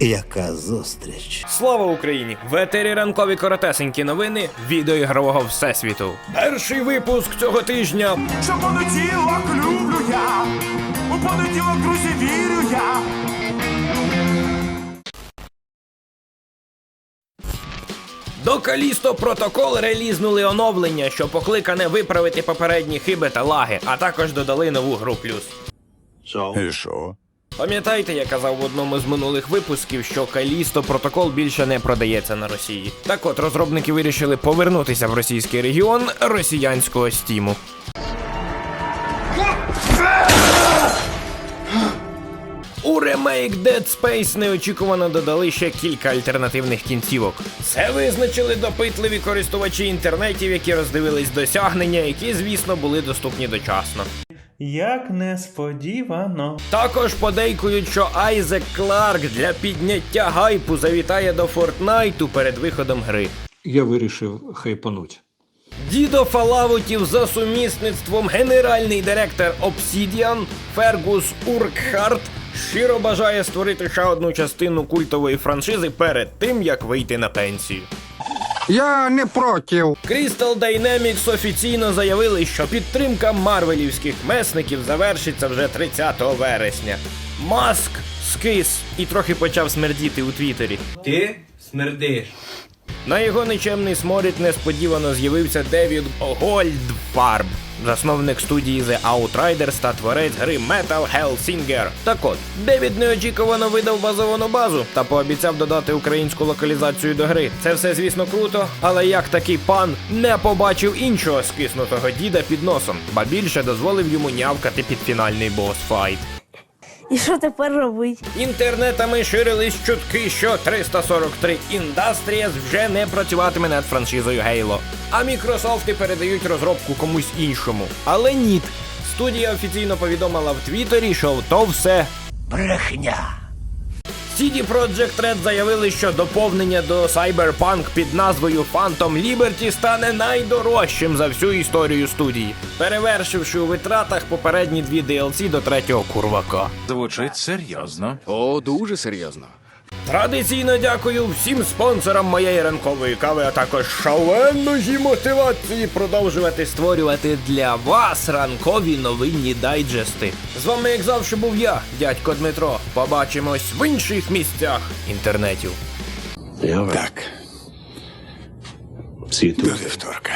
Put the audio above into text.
Яка зустріч? Слава Україні! В етері ранкові коротесенькі новини відеоігрового всесвіту. Перший випуск цього тижня. Що понеділок люблю я, у понеділок, друзі, вірю я. До Калісто Протокол релізнули оновлення, що покликане виправити попередні хиби та лаги, а також додали нову гру плюс. І що? Пам'ятаєте, я казав в одному з минулих випусків, що Калісто Протокол більше не продається на Росії. Так от розробники вирішили повернутися в російський регіон росіянського стіму. У ремейк Dead Space неочікувано додали ще кілька альтернативних кінцівок. Це визначили допитливі користувачі інтернетів, які роздивились досягнення, які, звісно, були доступні дочасно. Як несподівано. Також подейкують, що Айзек Кларк для підняття гайпу завітає до Фортнайту перед виходом гри. Я вирішив хайпануть. Дідо Фалаутів за сумісництвом генеральний директор Obsidian Фергус Уркхарт щиро бажає створити ще одну частину культової франшизи перед тим, як вийти на пенсію. Я не проти. Crystal Dynamics офіційно заявили, що підтримка марвелівських месників завершиться вже 30 вересня. Маск скис і трохи почав смердіти у Твіттері. Ти смердиш. На його нечемний сморід несподівано з'явився Девід Гольдфарб, засновник студії The Outriders та творець гри Metal Hellsinger. Так от, Девід неочікувано видав базовану базу та пообіцяв додати українську локалізацію до гри. Це все, звісно, круто, але як такий пан не побачив іншого скиснутого діда під носом, ба більше дозволив йому нявкати під фінальний босс-файт. І що тепер робить? Інтернетами ширились чутки, що 343 Industries вже не працюватиме над франшизою Halo. А Мікрософти передають розробку комусь іншому. Але ні. Студія офіційно повідомила в Твіттері, що то все Брехня. CD Projekt Red заявили, що доповнення до Cyberpunk під назвою Phantom Liberty стане найдорожчим за всю історію студії, перевершивши у витратах попередні дві DLC до третього курвака. Звучить серйозно. О, дуже серйозно. Традиційно дякую всім спонсорам моєї ранкової кави, а також шаленої мотивації продовжувати створювати для вас ранкові новинні дайджести. З вами, як завжди, був я, дядько Дмитро. Побачимось в інших місцях інтернетів. Так. До вівторка.